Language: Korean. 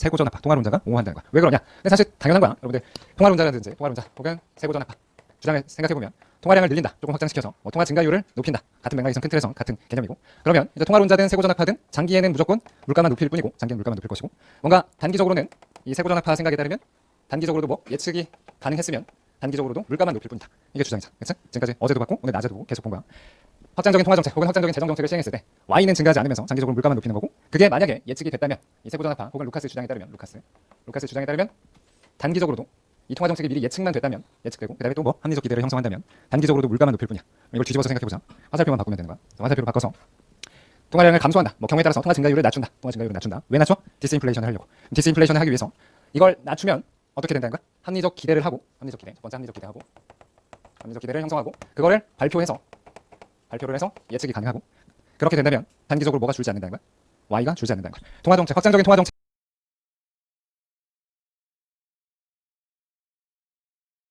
세고전압파 통화론 자가 옹호한다는 거야. 왜 그러냐? 근데 사실 당연한 거야. 여러분들 통화론 자라든지 통화론 자 혹은 세고전압파 주장을 생각해 보면 통화량을 늘린다, 조금 확장시켜서 뭐 통화 증가율을 높인다. 같은 맥락에선 큰 틀에선 같은 개념이고 그러면 이제 통화론자든 세고전압파든 장기에는 무조건 물가만 높일 뿐이고 장기는 물가만 높일 것이고 뭔가 단기적으로는 이 세고전압파 생각에 따르면 단기적으로도 뭐 예측이 가능했으면 단기적으로도 물가만 높일 뿐이다. 이게 주장이죠. 그치? 지금까지 어제도 봤고 오늘 낮에도 계속 본 거야. 확장적인 통화 정책 혹은 확장적인 재정 정책을 시행했을 때 Y는 증가하지 않으면서 장기적으로 물가만 높이는 거고 그게 만약에 예측이 됐다면 이 세고전압파 혹은 루카스 주장에 따르면 루카스 루카스 주장에 따르면 단기적으로도 이 통화 정책이 미리 예측만 됐다면 예측되고 그다음에 또 뭐 합리적 기대를 형성한다면 단기적으로도 물가만 높일 뿐이야. 이걸 뒤집어서 생각해 보자. 화살표만 바꾸면 되는 거야. 화살표를 바꿔서 통화량을 감소한다. 뭐 경우에 따라서 통화 증가율을 낮춘다. 통화 증가율을 낮춘다. 왜 낮춰? 디스인플레이션을 하려고. 디스인플레이션을 하기 위해서 이걸 낮추면 어떻게 된다는 거야? 합리적 기대를 하고 합리적 기대. 첫 번째 합리적 기대하고 합리적 기대를 형성하고 그거를 발표해서 발표를 해서 예측이 가능하고 그렇게 된다면 단기적으로 뭐가 줄지 않는다는 거야? Y가 줄지 않는다는 거야. 통화 정책 확장적인 통화 정책